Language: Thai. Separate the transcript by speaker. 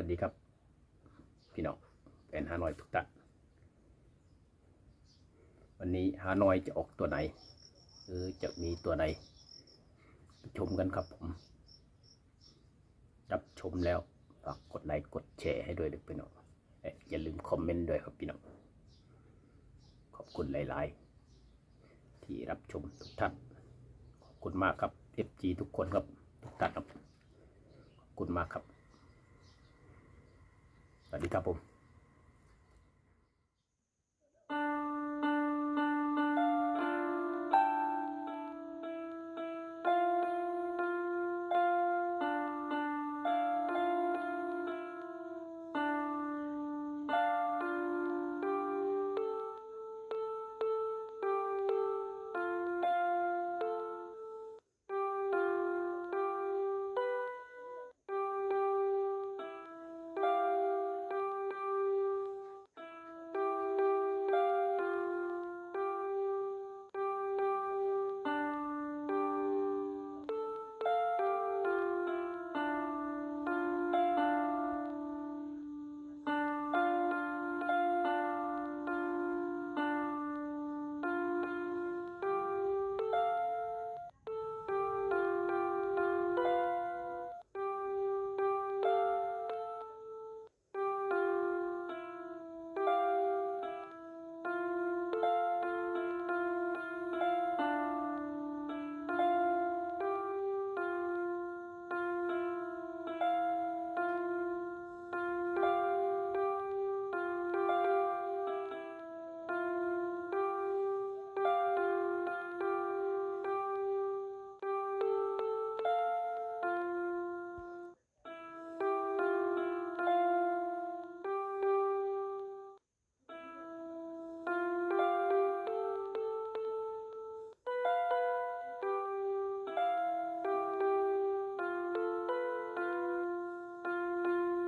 Speaker 1: วัสดีครับ พี่น้องแฟนฮานอยทุกท่านวันนี้ฮานอยจะออกตัวไหนหรือจะมีตัวไหนไปชมกันครับผม รับชมแล้วฝากกดไลค์กดแชร์ให้ด้วยเด็กพี่น้องอย่าลืมคอมเมนต์ด้วยครับพี่น้องขอบคุณหลาย ๆ ที่รับชมทุกท่านขอบคุณมากครับ FG ทุกคนครับทุกท่านครับขอบคุณมากครับ Sali Capó.